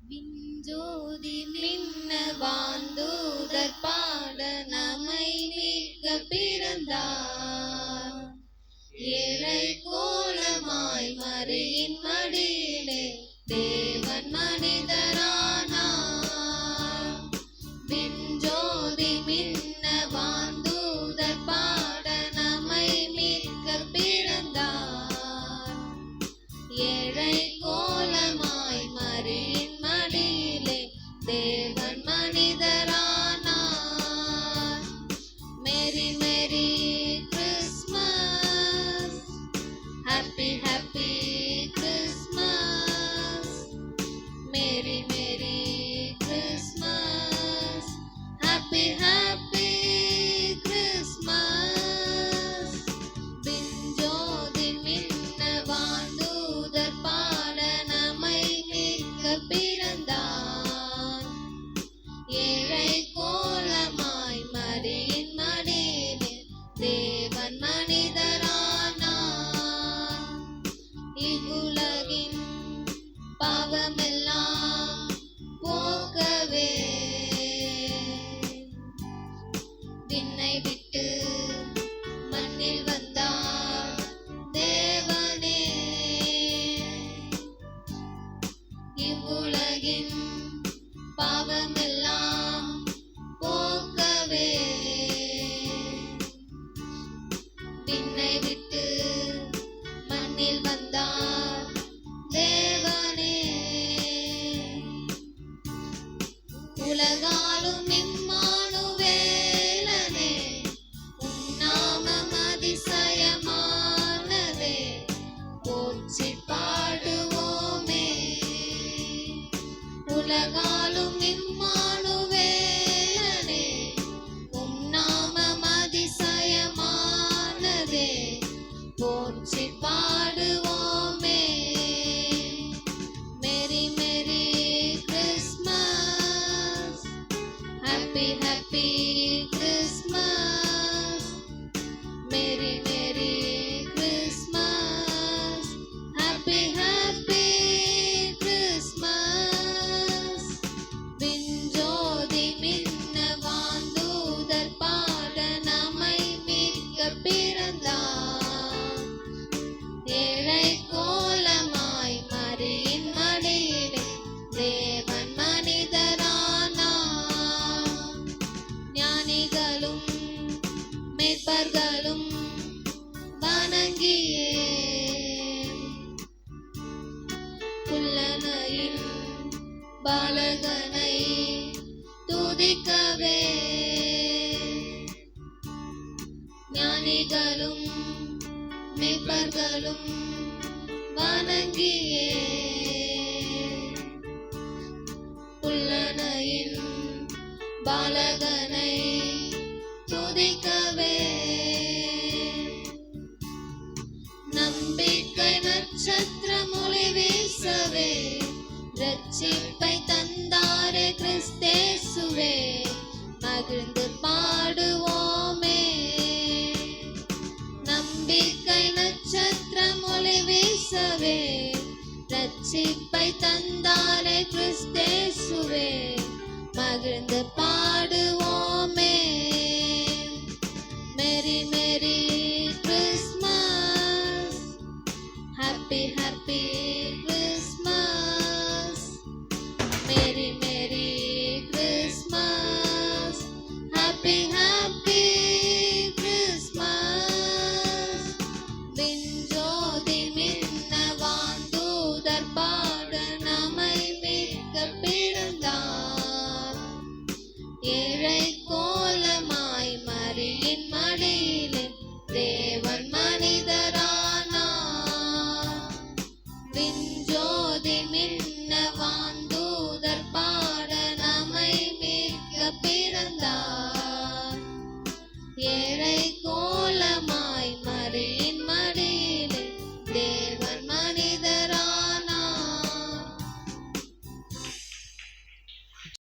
விஞ்சோதி மின்ன வாந்தூதர் பாட நமை மிக்க பிறந்தார். ஏழை money பாவமெல்லாம் போக்கவே பின்னை விட்டு மண்ணில் வந்தார் தேவனே. உலகா மலை கோலமாய் மறியின் மடியிலே தேவன் மனிதரானா ஞானிகளும் மேற்பர்களும் வணங்கியே. புல்லனையில் பாலகனை துதிக்கவே. ஞானிகளும் மேற்பர்களும் வணங்கியே. புல்லனையின் பாலகனை துதிக்கவே. நம்பிக்கை நட்சத்திரம் ஒளி வீசவே. ரட்சிப்பை தந்தாரே கிறிஸ்தேசுவே. மகிழ்ந்து பா இயேசுவே ரட்சிப்பை தந்தாரே கிறிஸ்தேசுவே மகிழ்ந்து பாடுவோமே. மெரி மெரி